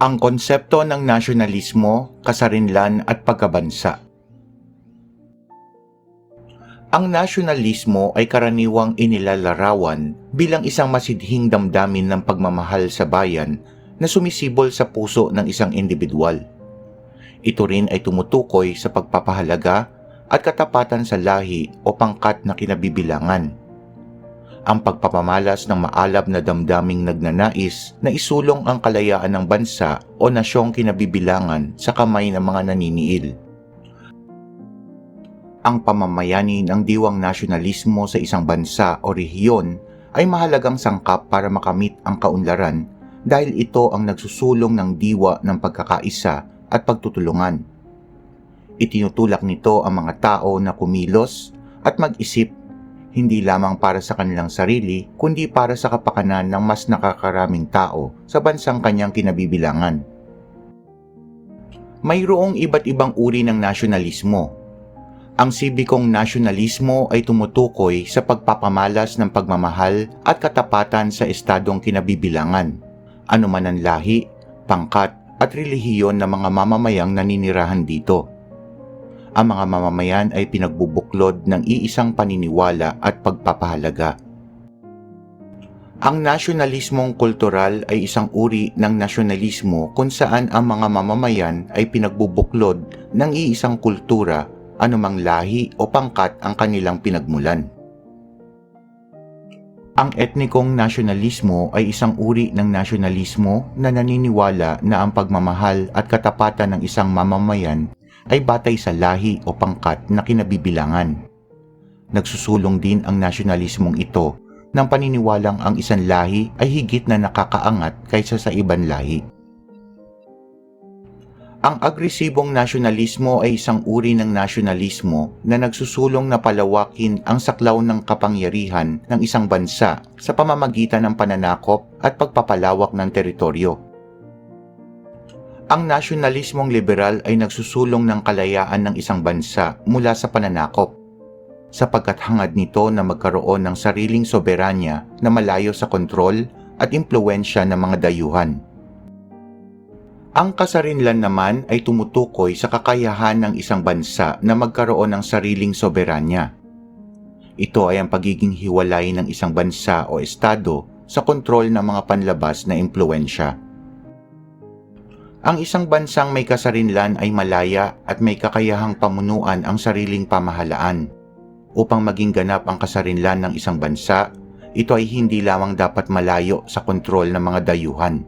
ang konsepto ng nasyonalismo, kasarinlan at pagkabansa. Ang nasyonalismo ay karaniwang inilalarawan bilang isang masidhing damdamin ng pagmamahal sa bayan na sumisibol sa puso ng isang individual. Ito rin ay tumutukoy sa pagpapahalaga at katapatan sa lahi o pangkat na kinabibilangan. Ang pagpapamalas ng maalab na damdaming nagnanais na isulong ang kalayaan ng bansa o nasyong kinabibilangan sa kamay ng mga naniniil ang pamamayani ng diwang nasyonalismo sa isang bansa o rehiyon ay mahalagang sangkap para makamit ang kaunlaran dahil ito ang nagsusulong ng diwa ng pagkakaisa at pagtutulungan. Itinutulak nito ang mga tao na kumilos at mag-isip hindi lamang para sa kanilang sarili kundi para sa kapakanan ng mas nakakaraming tao sa bansang kanyang kinabibilangan. Mayroong iba't ibang uri ng nasyonalismo ang sibikong nasyonalismo ay tumutukoy sa pagpapamalas ng pagmamahal at katapatan sa estadong kinabibilangan, anuman ang lahi, pangkat at relihiyon ng mga mamamayang naninirahan dito. Ang mga mamamayan ay pinagbubuklod ng iisang paniniwala at pagpapahalaga. Ang nasyonalismong kultural ay isang uri ng nasyonalismo kung saan ang mga mamamayan ay pinagbubuklod ng iisang kultura anumang lahi o pangkat ang kanilang pinagmulan. Ang etnikong nasyonalismo ay isang uri ng nasyonalismo na naniniwala na ang pagmamahal at katapatan ng isang mamamayan ay batay sa lahi o pangkat na kinabibilangan. Nagsusulong din ang nasyonalismong ito ng paniniwalang ang isang lahi ay higit na nakakaangat kaysa sa ibang lahi. Ang agresibong nasyonalismo ay isang uri ng nasyonalismo na nagsusulong na palawakin ang saklaw ng kapangyarihan ng isang bansa sa pamamagitan ng pananakop at pagpapalawak ng teritoryo. Ang nasyonalismong liberal ay nagsusulong ng kalayaan ng isang bansa mula sa pananakop sapagkat hangad nito na magkaroon ng sariling soberanya na malayo sa kontrol at impluensya ng mga dayuhan. Ang kasarinlan naman ay tumutukoy sa kakayahan ng isang bansa na magkaroon ng sariling soberanya. Ito ay ang pagiging hiwalay ng isang bansa o estado sa kontrol ng mga panlabas na impluensya. Ang isang bansang may kasarinlan ay malaya at may kakayahang pamunuan ang sariling pamahalaan. Upang maging ganap ang kasarinlan ng isang bansa, ito ay hindi lamang dapat malayo sa kontrol ng mga dayuhan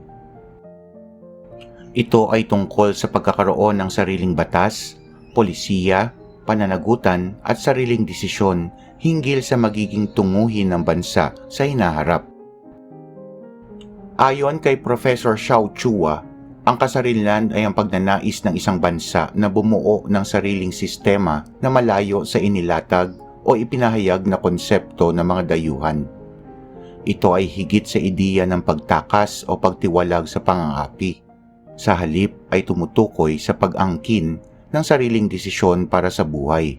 ito ay tungkol sa pagkakaroon ng sariling batas, polisiya, pananagutan at sariling desisyon hinggil sa magiging tunguhin ng bansa sa hinaharap. Ayon kay Professor Xiao Chua, ang kasarinlan ay ang pagnanais ng isang bansa na bumuo ng sariling sistema na malayo sa inilatag o ipinahayag na konsepto ng mga dayuhan. Ito ay higit sa ideya ng pagtakas o pagtiwalag sa pangangapi sa halip ay tumutukoy sa pag-angkin ng sariling desisyon para sa buhay.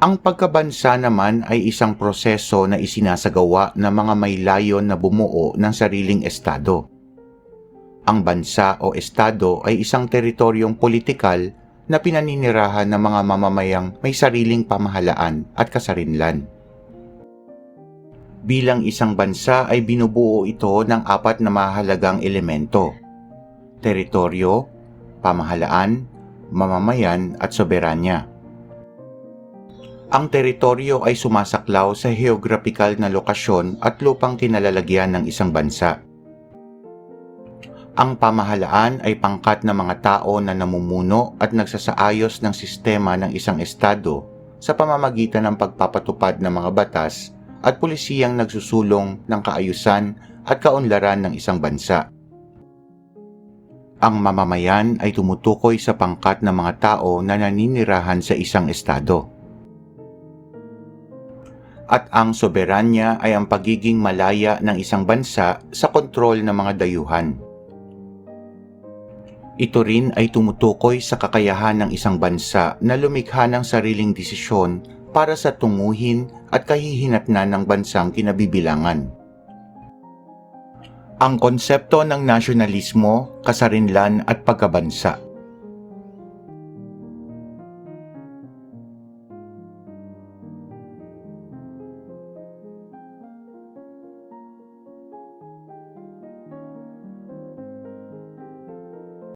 Ang pagkabansa naman ay isang proseso na isinasagawa ng mga may layon na bumuo ng sariling estado. Ang bansa o estado ay isang teritoryong politikal na pinaninirahan ng mga mamamayang may sariling pamahalaan at kasarinlan. Bilang isang bansa ay binubuo ito ng apat na mahalagang elemento. Teritoryo, pamahalaan, mamamayan at soberanya. Ang teritoryo ay sumasaklaw sa geographical na lokasyon at lupang kinalalagyan ng isang bansa. Ang pamahalaan ay pangkat ng mga tao na namumuno at nagsasaayos ng sistema ng isang estado sa pamamagitan ng pagpapatupad ng mga batas at pulisiyang nagsusulong ng kaayusan at kaunlaran ng isang bansa. Ang mamamayan ay tumutukoy sa pangkat ng mga tao na naninirahan sa isang estado. At ang soberanya ay ang pagiging malaya ng isang bansa sa kontrol ng mga dayuhan. Ito rin ay tumutukoy sa kakayahan ng isang bansa na lumikha ng sariling desisyon para sa tunguhin at kahihinatnan ng bansang kinabibilangan. ang konsepto ng nasyonalismo, kasarinlan at pagkabansa.